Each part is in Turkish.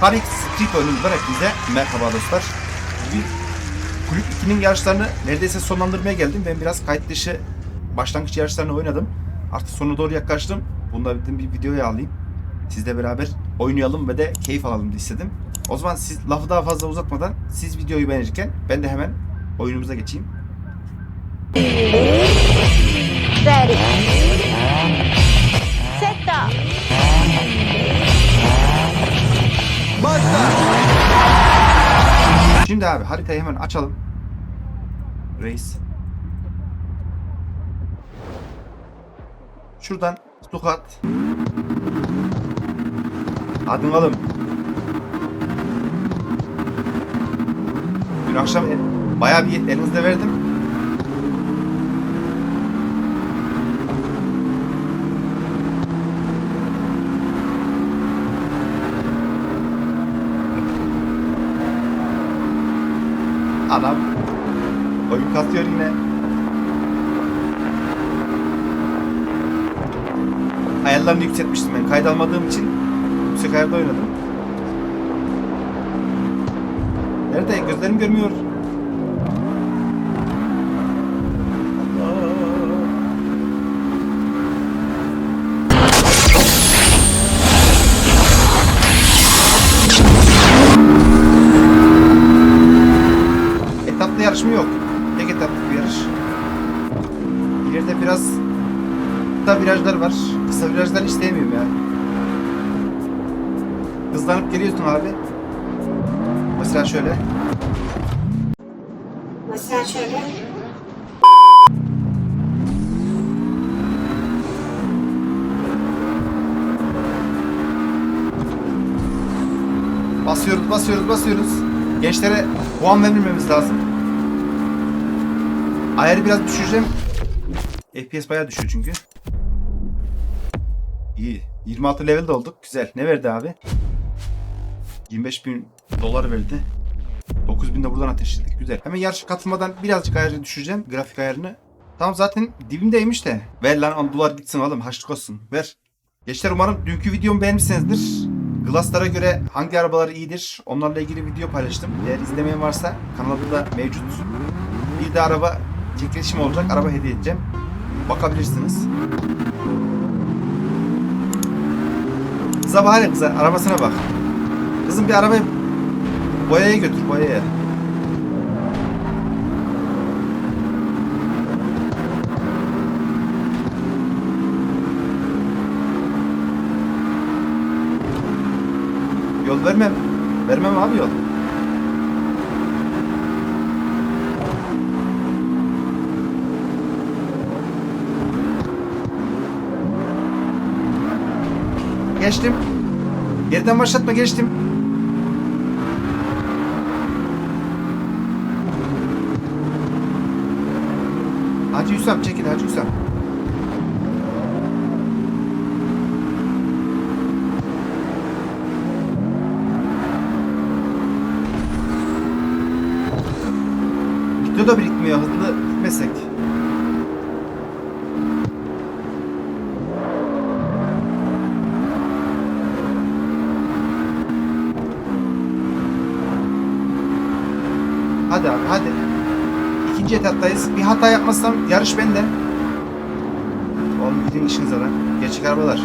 Panik Street oyunundan hepinize merhaba dostlar. Bugün Kulüp 2'nin yarışlarını neredeyse sonlandırmaya geldim. Ben biraz kayıt dışı başlangıç yarışlarını oynadım. Artık sonuna doğru yaklaştım. Bunu da bir videoya alayım. Sizle beraber oynayalım ve de keyif alalım istedim. O zaman siz lafı daha fazla uzatmadan siz videoyu beğenirken ben de hemen oyunumuza geçeyim. Ready. Şimdi abi haritayı hemen açalım. Reis. Şuradan Stukat. Hadi bakalım. Dün akşam bayağı bir elinizde verdim. Adam oyun kasıyor yine. Ayarlarını yükseltmiştim ben. Kayıt almadığım için yüksek ayarda oynadım. Nerede? Gözlerim görmüyor. Hiç sevmiyorum ya. Hızlanıp geliyorsun abi. Mesela şöyle. Mesela şöyle. Basıyoruz, basıyoruz, basıyoruz. Gençlere puan vermememiz lazım. Ayarı biraz düşüreceğim. FPS bayağı düşüyor çünkü. İyi. 26 level'de olduk. Güzel. Ne verdi abi? 25 bin dolar verdi. 9 bin de buradan ateşledik. Güzel. Hemen yarışa katılmadan birazcık ayarı düşüreceğim. Grafik ayarını. Tamam zaten dibimdeymiş de. Ver lan 10 dolar gitsin oğlum. Haşlık olsun. Ver. Gençler umarım dünkü videomu beğenmişsinizdir. Glass'lara göre hangi arabalar iyidir? Onlarla ilgili video paylaştım. Eğer izlemeyen varsa kanalımda da mevcut. Bir de araba çekilişim olacak. Araba hediye edeceğim. Bakabilirsiniz. Kıza bak hele kıza. Arabasına bak. Kızım bir arabayı boyaya götür boyaya. Yol vermem. Vermem abi yol. Geçtim. Geriden başlatma geçtim. Hacı Hüsam çekil Hacı Hüsam. Video da birikmiyor hızlı gitmesek. Hadi abi hadi. İkinci etaptayız. Bir hata yapmazsam yarış bende. Oğlum gidin işinize lan. Gerçek arabalar.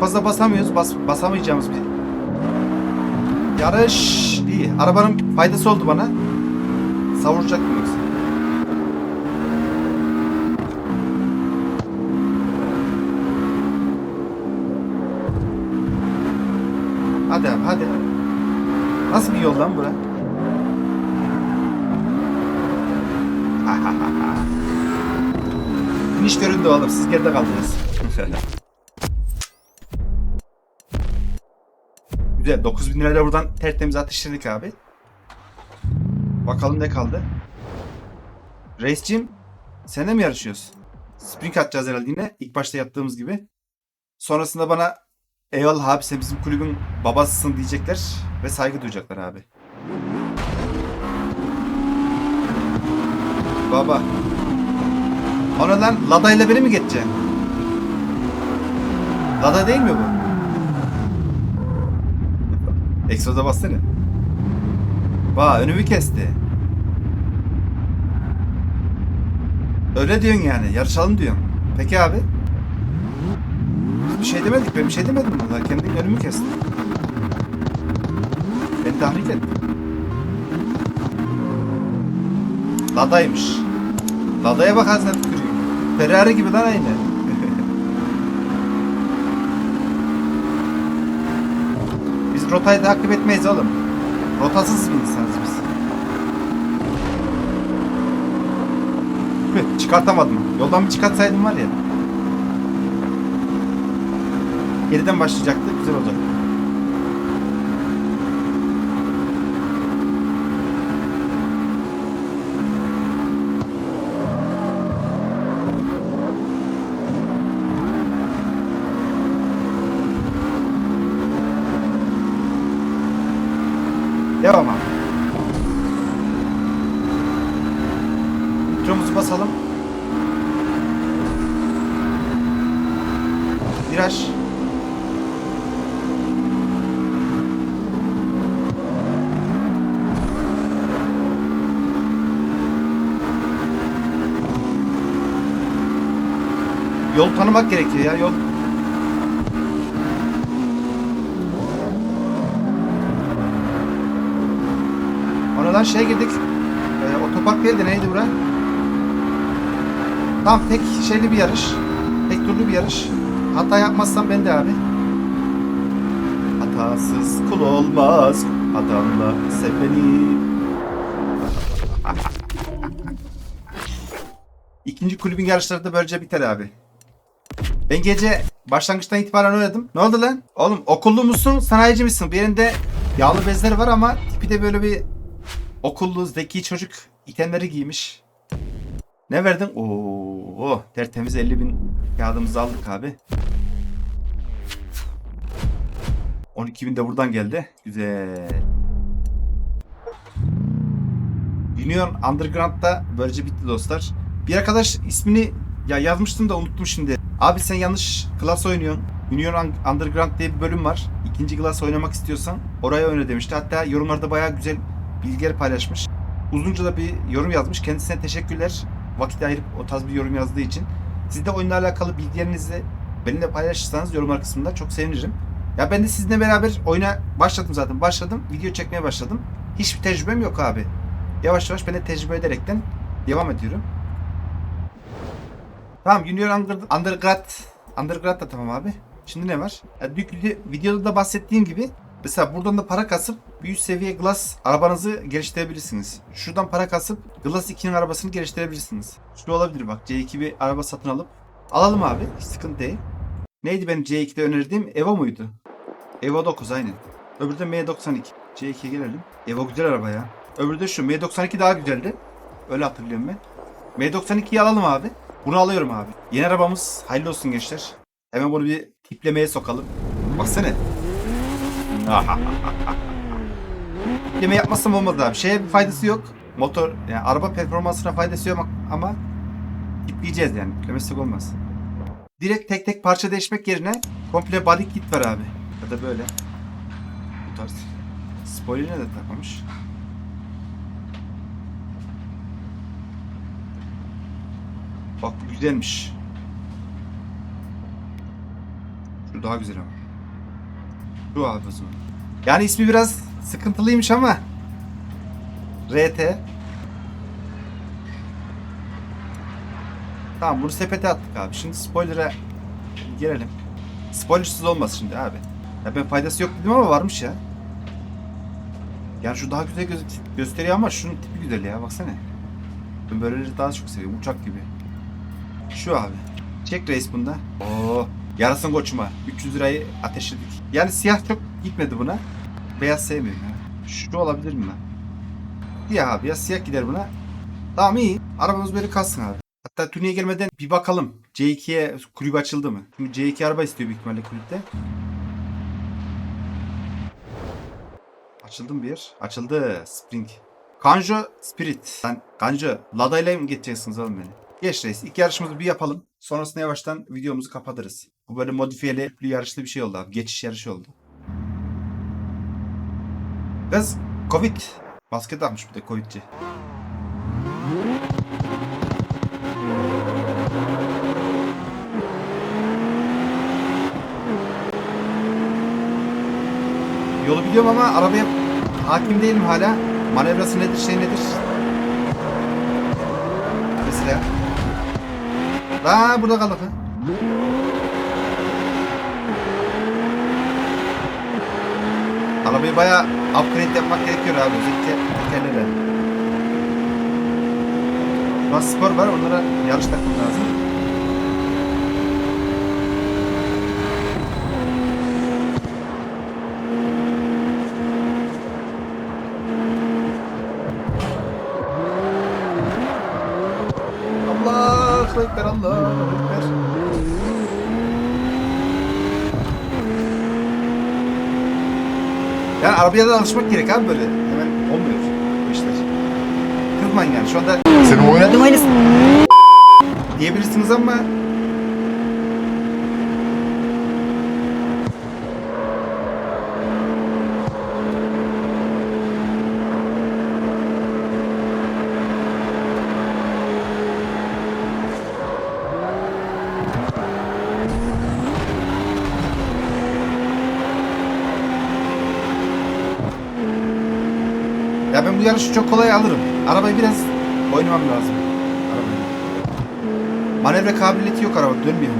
Fazla basamıyoruz. Bas, basamayacağımız bir yarış iyi. Arabanın faydası oldu bana. Savuracak mıyız? Hadi abi hadi. Nasıl bir yol lan bura? Finish göründü oğlum. Siz geride kaldınız. Güzel. 9000 lirayla buradan tertemiz ateşledik abi. Bakalım ne kaldı. Reis'cim seninle mi yarışıyoruz? Sprint atacağız herhalde yine. İlk başta yaptığımız gibi. Sonrasında bana eyvallah abi sen bizim kulübün babasısın diyecekler ve saygı duyacaklar abi. Baba. Ona lan Lada ile beni mi geçeceksin? Lada değil mi bu? Egzoza bassana. Vay önümü kesti. Öyle diyorsun yani. Yarışalım diyorsun. Peki abi. Bir şey demedik. Ben bir şey demedim. Valla kendin önümü kestin. Beni tahrik ettin. Ladaymış. Ladaya bakarsan tükürüyor. Ferrari gibi lan aynı. biz rotayı takip etmeyiz oğlum. Rotasız bir insanız biz. Çıkartamadım. Yoldan bir çıkartsaydım var ya. Geriden başlayacaktı. Güzel olacaktı. Devam abi. Nitromuzu basalım. Viraj. Yol tanımak gerekiyor ya yol. Oradan şeye girdik. Ee, otopark değildi neydi bura? Tam tek şeyli bir yarış. Tek turlu bir yarış. Hata yapmazsam ben de abi. Hatasız kul olmaz. Adamla sefeni. İkinci kulübün yarışları da böylece biter abi. Ben gece başlangıçtan itibaren oynadım. Ne oldu lan? Oğlum okullu musun, sanayici misin? Bir yerinde yağlı bezleri var ama tipi de böyle bir okullu, zeki çocuk itemleri giymiş. Ne verdin? Oo, tertemiz 50 bin kağıdımızı aldık abi. 12 bin de buradan geldi. Güzel. Union Underground'da böylece bitti dostlar. Bir arkadaş ismini ya yazmıştım da unuttum şimdi. Abi sen yanlış klas oynuyorsun. Union Un- Underground diye bir bölüm var. İkinci klas oynamak istiyorsan oraya oyna demişti. Hatta yorumlarda bayağı güzel bilgiler paylaşmış. Uzunca da bir yorum yazmış. Kendisine teşekkürler. Vakit ayırıp o tarz bir yorum yazdığı için. Siz de oyunla alakalı bilgilerinizi benimle paylaşırsanız yorumlar kısmında çok sevinirim. Ya ben de sizinle beraber oyuna başladım zaten. Başladım. Video çekmeye başladım. Hiçbir tecrübem yok abi. Yavaş yavaş ben de tecrübe ederekten devam ediyorum. Tamam Junior Under- Undergrad Undergrad da tamam abi. Şimdi ne var? Ya, büyük vide- videoda da bahsettiğim gibi mesela buradan da para kasıp bir üst seviye Glass arabanızı geliştirebilirsiniz. Şuradan para kasıp Glass 2'nin arabasını geliştirebilirsiniz. Şu olabilir bak C2 bir araba satın alıp alalım abi. Sıkıntı değil. Neydi benim C2'de önerdiğim? Evo muydu? Evo 9 aynen. Öbürü de M92. C2'ye gelelim. Evo güzel araba ya. Öbürü de şu. M92 daha güzeldi. Öyle hatırlıyorum ben. M92'yi alalım abi. Bunu alıyorum abi. Yeni arabamız hayırlı olsun gençler. Hemen bunu bir tiplemeye sokalım. Baksana. Tipleme yapmazsam olmaz abi. Şeye bir faydası yok. Motor, yani araba performansına faydası yok ama, tipleyeceğiz yani. Tiplemesi olmaz. Direkt tek tek parça değişmek yerine komple body kit var abi. Ya da böyle. Bu tarz. Spoiler'ine de takmamış. Bak bu güzelmiş. Şu daha güzel ama. Şu abi o zaman. Yani ismi biraz sıkıntılıymış ama. RT. Tamam bunu sepete attık abi. Şimdi spoiler'a girelim. Spoilersız olmaz şimdi abi. Ya ben faydası yok dedim ama varmış ya. Yani şu daha güzel göz gösteriyor ama şunun tipi güzel ya baksana. Ben böyleleri daha çok seviyorum uçak gibi. Şu abi. Çek reis bunda. Oo, yarasın koçuma. 300 lirayı ateşledik. Yani siyah çok gitmedi buna. Beyaz sevmiyorum ya. Şu olabilir mi? Ya abi ya siyah gider buna. Tamam iyi. Arabamız böyle kalsın abi. Hatta turneye gelmeden bir bakalım. C2'ye kulüp açıldı mı? Çünkü C2 araba istiyor büyük ihtimalle kulüpte. Açıldı mı bir? Açıldı. Spring. Kanjo Spirit. Lan Kanjo Lada ile mi geçeceksiniz oğlum beni? Geç reis. İlk yarışımızı bir yapalım. Sonrasında yavaştan videomuzu kapatırız. Bu böyle modifiyeli bir yarışlı bir şey oldu abi. Geçiş yarışı oldu. Kız Covid. Maske takmış bir de Covid'ci. Yolu biliyorum ama arabaya hakim değilim hala. Manevrası nedir, şey nedir? Mesela. Aa burada kaldık ha. Arabayı bayağı upgrade yapmak gerekiyor abi. Özellikle tekerlere. An spor var. Onlara yarış takmak lazım. Yani arabaya da alışmak gerek abi böyle. Hemen olmuyor bu işler. Kızmayın yani şu anda Senin oynadığın aynısı. diyebilirsiniz ama Ya ben bu yarışı çok kolay alırım. Arabayı biraz oynamam lazım. Arabayı. Manevra kabiliyeti yok araba. Dönmüyor.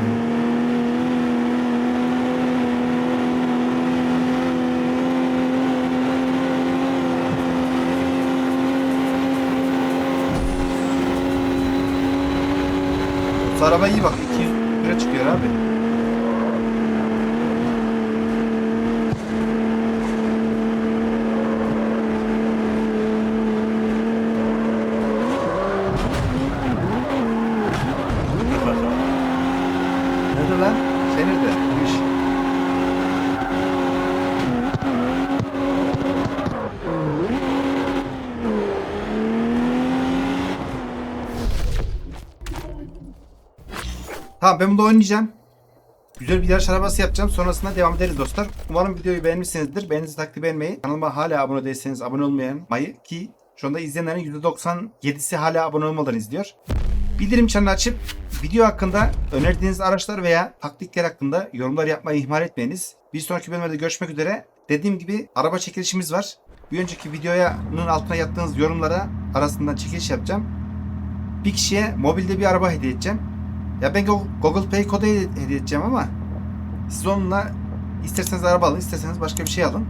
Bu araba iyi bak. 200 lira çıkıyor abi. Nerede lan? Şey nerede? Bu iş. Tamam ben bunu oynayacağım. Güzel bir yarış arabası yapacağım. Sonrasında devam ederiz dostlar. Umarım videoyu beğenmişsinizdir. Beğeninizi takip etmeyi. Kanalıma hala abone değilseniz abone olmayan mayı ki şu anda izleyenlerin %97'si hala abone olmadan izliyor. Bildirim çanını açıp video hakkında önerdiğiniz araçlar veya taktikler hakkında yorumlar yapmayı ihmal etmeyiniz. Bir sonraki bölümde görüşmek üzere. Dediğim gibi araba çekilişimiz var. Bir önceki videonun altına yattığınız yorumlara arasından çekiliş yapacağım. Bir kişiye mobilde bir araba hediye edeceğim. Ya ben Go- Google Pay kodu hediye edeceğim ama siz onunla isterseniz araba alın, isterseniz başka bir şey alın.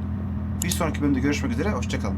Bir sonraki bölümde görüşmek üzere. Hoşçakalın.